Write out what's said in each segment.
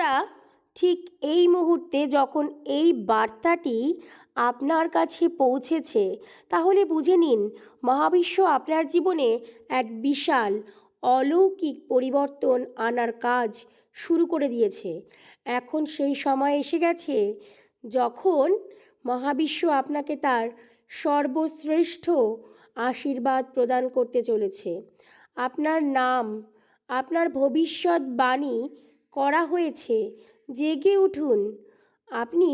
বন্ধুরা, ঠিক এই মুহূর্তে যখন এই বার্তাটি আপনার কাছে পৌঁছেছে, তাহলে বুঝে নিন, মহাবিশ্ব আপনার জীবনে এক বিশাল, অলৌকিক পরিবর্তন আনার কাজ শুরু করে দিয়েছে। এখন সেই সময় এসে গেছে যখন মহাবিশ্ব আপনাকে তার সর্বশ্রেষ্ঠ আশীর্বাদ প্রদান করতে চলেছে। আপনার নাম, আপনার ভবিষ্যৎ বাণী করা হয়েছে। জেগে উঠুন। আপনি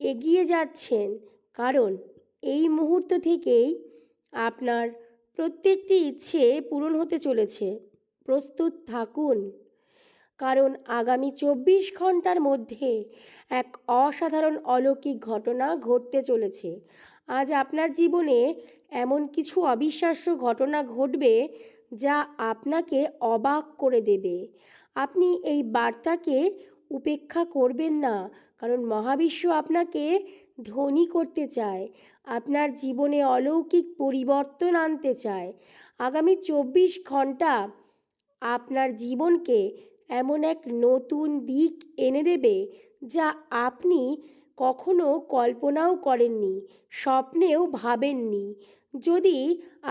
এগিয়ে যাচ্ছেন, কারণ এই মুহূর্ত থেকেই আপনার প্রত্যেকটি ইচ্ছে পূরণ হতে চলেছে। প্রস্তুত থাকুন। কারণ আগামী চব্বিশ ঘণ্টার মধ্যে এক অসাধারণ অলৌকিক ঘটনা ঘটতে চলেছে। আজ আপনার জীবনে এমন কিছু অবিশ্বাস্য ঘটনা ঘটবে যা আপনাকে অবাক করে দেবে। আপনি এই বার্তাকে উপেক্ষা করবেন না। কারণ মহাবিশ্ব আপনাকে ধনী করতে চায়, আপনার জীবনে অলৌকিক পরিবর্তন আনতে চায়। আগামী চব্বিশ ঘণ্টা আপনার জীবনকে এমন এক নতুন দিক এনে দেবে যা আপনি কখনো কল্পনাও করেননি, স্বপ্নেও ভাবেননি। যদি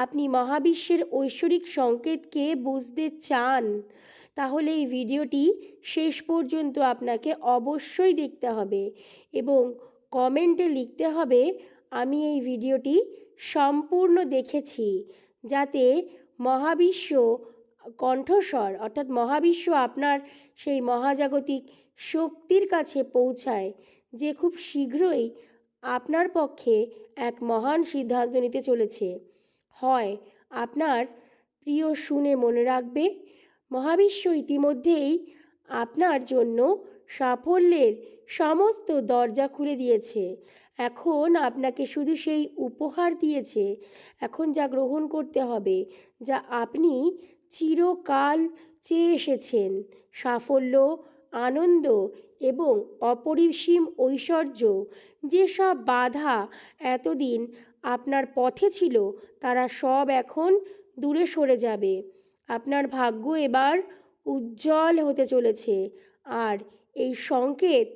আপনি মহাবিশ্বের ঐশ্বরিক সংকেতকে বুঝতে চান, তাহলে এই ভিডিওটি শেষ পর্যন্ত আপনাকে অবশ্যই দেখতে হবে এবং কমেন্টে লিখতে হবে, আমি এই ভিডিওটি সম্পূর্ণ দেখেছি। যাতে মহাবিশ্ব কণ্ঠস্বর, অর্থাৎ মহাবিশ্ব আপনার সেই মহাজাগতিক শক্তির কাছে পৌঁছায়, যে খুব শীঘ্রই আপনার পক্ষে এক মহান সিদ্ধান্ত নিতে চলেছে। হয় আপনার প্রিয় শুনে মনে রাখবে, মহাবিশ্ব ইতিমধ্যেই আপনার জন্য সাফল্যের সমস্ত দরজা খুলে দিয়েছে। এখন আপনাকে শুধু সেই উপহার দিয়েছে। এখন যা গ্রহণ করতে হবে, যা আপনি চিরকাল চেয়ে এসেছেন, সাফল্য, আনন্দ এবং অপরিসীম ঐশ্বর্য যেসব বাধা এতদিন আপনার পথে ছিল, তারা সব এখন দূরে সরে যাবে। আপনার ভাগ্য এবার উজ্জ্বল হতে চলেছে। আর এই সংকেত,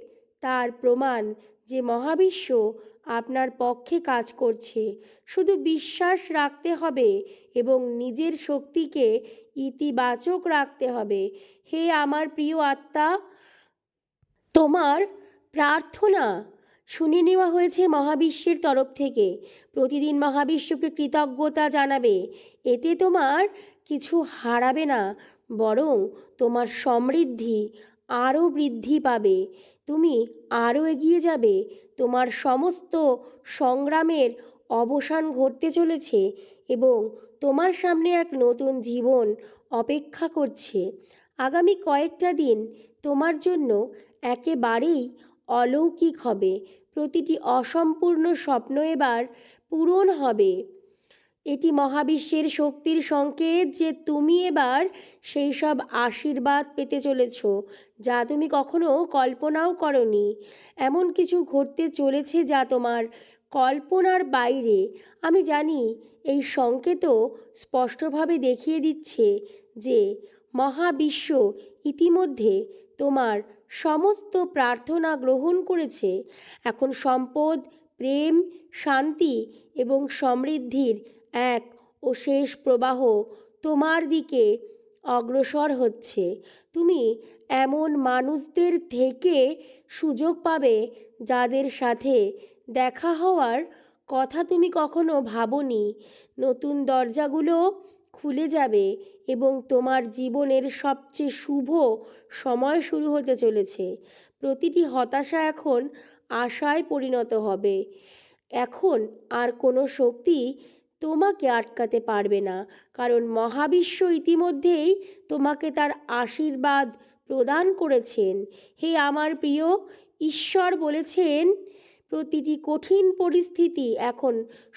তার প্রমাণ যে মহাবিশ্ব আপনার পক্ষে কাজ করছে, শুধু বিশ্বাস রাখতে হবে এবং নিজের শক্তিকে ইতিবাচক রাখতে হবে। হে আমার প্রিয় আত্মা তোমার প্রার্থনা শুনে নেওয়া হয়েছে মহাবিশ্বের তরফ থেকে। প্রতিদিন মহাবিশ্বকে কৃতজ্ঞতা জানাবে, এতে তোমার কিছু হারাবে না, বরং তোমার সমৃদ্ধি আরও বৃদ্ধি পাবে। তুমি আরও এগিয়ে যাবে, তোমার সমস্ত সংগ্রামের অবসান ঘটতে চলেছে এবং তোমার সামনে এক নতুন জীবন অপেক্ষা করছে। আগামী কয়েকটা দিন তোমার জন্য একেবারেই অলৌকিক হবে। প্রতিটি অসম্পূর্ণ স্বপ্ন এবার পূরণ হবে। এটি মহাবিশ্বের শক্তির সংকেত যে তুমি এবার সেই সব আশীর্বাদ পেতে চলেছ, যা তুমি কখনো কল্পনাও করনি। এমন কিছু ঘটতে চলেছে যা তোমার কল্পনার বাইরে। আমি জানি এই সংকেতও স্পষ্টভাবে দেখিয়ে দিচ্ছে যে মহাবিশ্ব ইতিমধ্যে তোমার সমস্ত প্রার্থনা গ্রহণ করেছে, এখন সম্পদ, প্রেম, শান্তি এবং সমৃদ্ধির এক ও শেষ প্রবাহ তোমার দিকে অগ্রসর হচ্ছে। তুমি এমন মানুষদের থেকে সুযোগ পাবে যাদের সাথে দেখা হওয়ার কথা তুমি কখনো ভাবনি। নতুন দরজাগুলো খুলে যাবে এবং তোমার জীবনের সবচেয়ে শুভ সময় শুরু হতে চলেছে। প্রতিটি হতাশা এখন আশায় পরিণত হবে। এখন আর কোনো শক্তি তোমাকে আটকাতে পারবে না, কারণ মহাবিশ্ব ইতিমধ্যেই তোমাকে তার আশীর্বাদ প্রদান করেছেন। হে আমার প্রিয়, ঈশ্বর বলেছেন, প্রতিটি কঠিন পরিস্থিতি এখন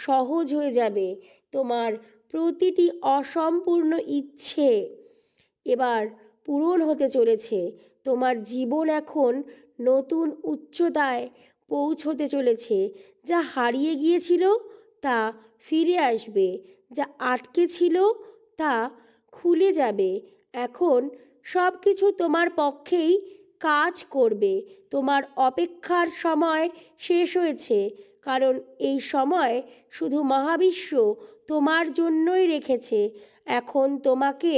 সহজ হয়ে যাবে। তোমার প্রতিটি অসম্পূর্ণ ইচ্ছে এবার পূরণ হতে চলেছে। তোমার জীবন এখন নতুন উচ্চতায় পৌঁছতে চলেছে। যা হারিয়ে গিয়েছিল, তা ফিরে আসবে। যা আটকে ছিল, তা খুলে যাবে। এখন সব কিছু তোমার পক্ষেই কাজ করবে। তোমার অপেক্ষার সময় শেষ হয়েছে, কারণ এই সময় শুধু মহাবিশ্ব তোমার জন্যই রেখেছে। এখন তোমাকে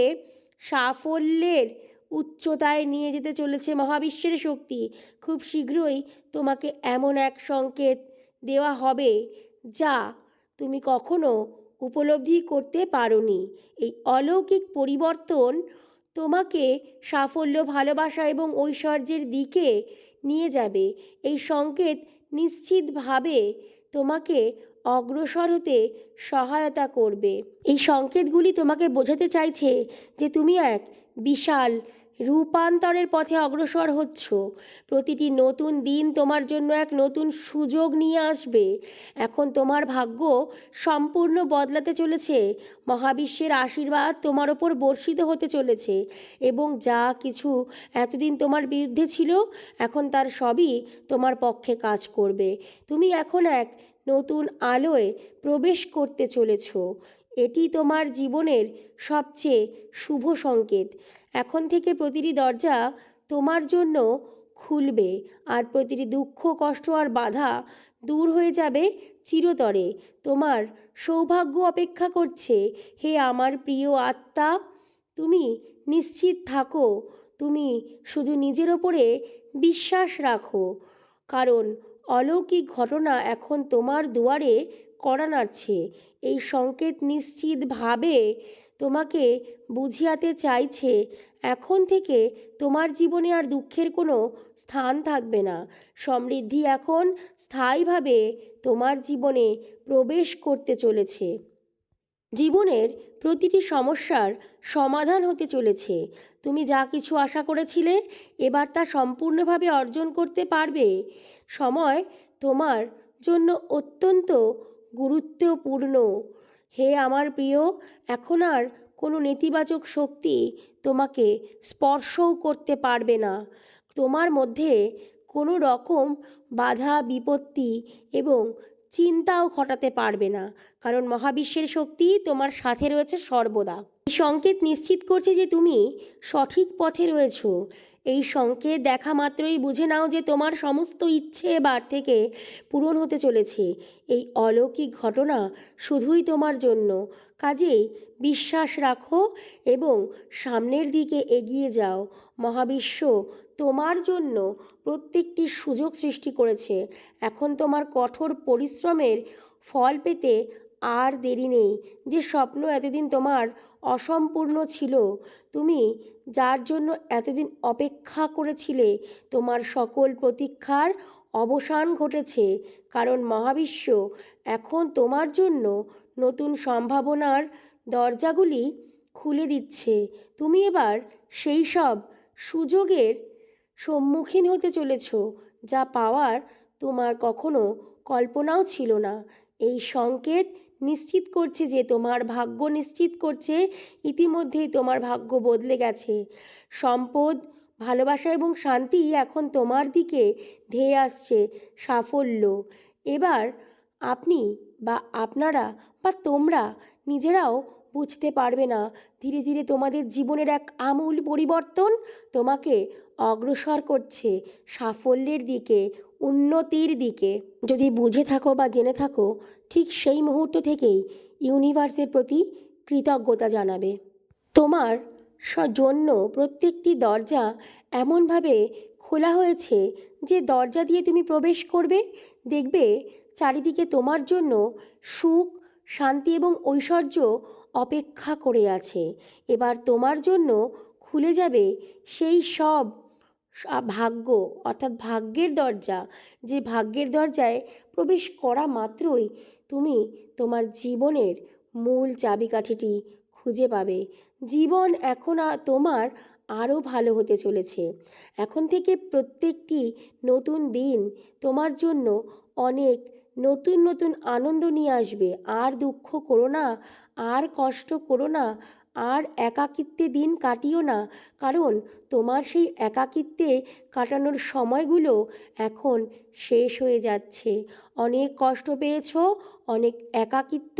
সাফল্যের উচ্চতায় নিয়ে যেতে চলেছে মহাবিশ্বের শক্তি। খুব শীঘ্রই তোমাকে এমন এক সংকেত দেওয়া হবে, যা তুমি কখনো উপলব্ধি করতে পারোনি। এই অলৌকিক পরিবর্তন তোমাকে সাফল্য, ভালোবাসা এবং ঐশ্বর্যের দিকে নিয়ে যাবে। এই সংকেত নিশ্চিতভাবে তোমাকে অগ্রসর হতে সহায়তা করবে। এই সংকেতগুলি তোমাকে বোঝাতে চাইছে যে তুমি এক বিশাল রূপান্তরের পথে অগ্রসর হচ্ছ। প্রতিটি নতুন দিন তোমার জন্য এক নতুন সুযোগ নিয়ে আসবে। এখন তোমার ভাগ্য সম্পূর্ণ বদলাতে চলেছে। মহাবিশ্বের আশীর্বাদ তোমার ওপর বর্ষিত হতে চলেছে এবং যা কিছু এতদিন তোমার বিরুদ্ধে ছিল, এখন তার সবই তোমার পক্ষে কাজ করবে। তুমি এখন এক নতুন আলোয় প্রবেশ করতে চলেছ। এটি তোমার জীবনের সবচেয়ে শুভ সংকেত। এখন থেকে প্রতিটি দরজা তোমার জন্য খুলবে আর প্রতিটি দুঃখ, কষ্ট আর বাধা দূর হয়ে যাবে চিরতরে। তোমার সৌভাগ্য অপেক্ষা করছে। হে আমার প্রিয় আত্মা, তুমি নিশ্চিত থাকো। তুমি শুধু নিজের ওপরে বিশ্বাস রাখো। কারণ অলৌকিক ঘটনা এখন তোমার দুয়ারে কড়া নাড়ছে এই সংকেত নিশ্চিতভাবে তোমাকে বুঝিয়াতে চাইছে। এখন থেকে তোমার জীবনে আর দুঃখের কোনো স্থান থাকবে না। সমৃদ্ধি এখন স্থায়ীভাবে তোমার জীবনে প্রবেশ করতে চলেছে। জীবনের প্রতিটি সমস্যার সমাধান হতে চলেছে। তুমি যা কিছু আশা করেছিলে এবার তা সম্পূর্ণভাবে অর্জন করতে পারবে। সময় তোমার জন্য অত্যন্ত গুরুত্বপূর্ণ। হে আমার প্রিয়, এখন আর কোনো নেতিবাচক শক্তি তোমাকে স্পর্শও করতে পারবে না। তোমার মধ্যে কোনো রকম বাধা, বিপত্তি এবং চিন্তাও ঘটাতে পারবে না, কারণ মহাবিশ্বের শক্তি তোমার সাথে রয়েছে সর্বদা। সংকেত নিশ্চিত করছে যে তুমি সঠিক পথে রয়েছো। এই সংকেত দেখা মাত্রই বুঝে নাও যে তোমার সমস্ত ইচ্ছে এবার থেকে পূরণ হতে চলেছে। এই অলৌকিক ঘটনা শুধুই তোমার জন্য। কাজেই বিশ্বাস রাখো এবং সামনের দিকে এগিয়ে যাও। মহাবিশ্ব তোমার জন্য প্রত্যেকটি সুযোগ সৃষ্টি করেছে। এখন তোমার কঠোর পরিশ্রমের ফল পেতে আর দেরি নেই যে স্বপ্ন এতদিন তোমার অসম্পূর্ণ ছিল। তুমি যার জন্য এতদিন অপেক্ষা করেছিলে, তোমার সকল প্রতীক্ষার অবসান ঘটেছে। কারণ মহাবিশ্ব এখন তোমার জন্য নতুন সম্ভাবনার দরজাগুলি খুলে দিচ্ছে। তুমি এবার সেই সব সুযোগের সম্মুখীন হতে চলেছ, যা পাওয়ার তোমার কখনো কল্পনাও ছিল না। এই সংকেত নিশ্চিত করছে যে তোমার ভাগ্য নিশ্চিত করছে, ইতিমধ্যেই তোমার ভাগ্য বদলে গেছে। সম্পদ, ভালোবাসা এবং শান্তি এখন তোমার দিকে ধেয়ে আসছে সাফল্য। এবার আপনি বা আপনারা বা তোমরা নিজেরাও বুঝতে পারবে না ধীরে ধীরে তোমাদের জীবনের এক আমূল পরিবর্তন তোমাকে অগ্রসর করছে সাফল্যের দিকে, উন্নতির দিকে। যদি বুঝে থাকো বা জেনে থাকো, ঠিক সেই মুহূর্ত থেকেই ইউনিভার্সের প্রতি কৃতজ্ঞতা জানাবে। তোমার জন্য প্রত্যেকটি দরজা এমনভাবে খোলা হয়েছে যে দরজা দিয়ে তুমি প্রবেশ করবে, দেখবে চারিদিকে তোমার জন্য সুখ শান্তি এবং ঐশ্বর্য অপেক্ষা করে আছে। এবার তোমার জন্য খুলে যাবে সেই সব ভাগ্য, অর্থাৎ ভাগ্যের দরজা। যে ভাগ্যের দরজায় প্রবেশ করা মাত্রই তুমি তোমার জীবনের মূল চাবিকাঠিটি খুঁজে পাবে। জীবন এখন তোমার আরও ভালো হতে চলেছে। এখন থেকে প্রত্যেকটি নতুন দিন তোমার জন্য অনেক নতুন নতুন আনন্দ নিয়ে আসবে। আর দুঃখ করো না, আর কষ্ট করো না, আর একাকিত্বে দিন কাটিও না। কারণ তোমার সেই একাকিত্বে কাটানোর সময়গুলো এখন শেষ হয়ে যাচ্ছে। অনেক কষ্ট পেয়েছ, অনেক একাকিত্ব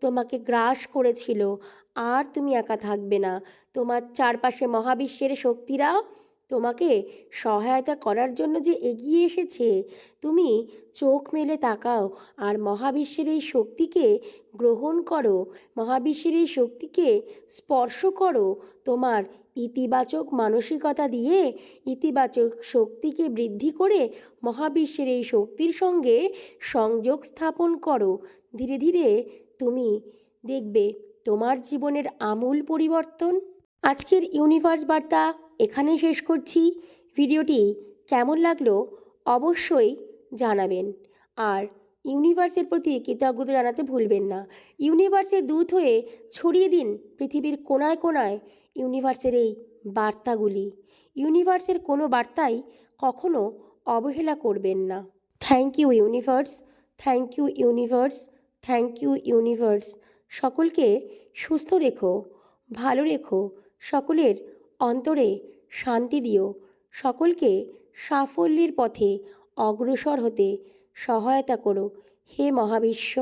তোমাকে গ্রাস করেছিল। আর তুমি একা থাকবে না। তোমার চারপাশে মহাবিশ্বের শক্তিরা তোমাকে সহায়তা করার জন্য যে এগিয়ে এসেছে, তুমি চোখ মেলে তাকাও আর মহাবিশ্বের এই শক্তিকে গ্রহণ করো। মহাবিশ্বের এই শক্তিকে স্পর্শ করো। তোমার ইতিবাচক মানসিকতা দিয়ে ইতিবাচক শক্তিকে বৃদ্ধি করে মহাবিশ্বের এই শক্তির সঙ্গে সংযোগ স্থাপন করো। ধীরে ধীরে তুমি দেখবে তোমার জীবনের আমূল পরিবর্তন। আজকের ইউনিভার্স বার্তা এখানেই শেষ করছি। ভিডিওটি কেমন লাগল অবশ্যই জানাবেন। আর ইউনিভার্সের প্রতি কৃতজ্ঞতা জানাতে ভুলবেন না। ইউনিভার্সের দূত হয়ে ছড়িয়ে দিন পৃথিবীর কোনায় কোনায় ইউনিভার্সের এই বার্তাগুলি। ইউনিভার্সের কোনো বার্তাই কখনো অবহেলা করবেন না। Thank you universe, thank you universe, thank you universe. সকলকে সুস্থ রেখো, ভালো রেখো সকলের অন্তরে শান্তি দিও। সকলকে সাফল্যের পথে অগ্রসর হতে সহায়তা করো। হে মহাবিশ্ব!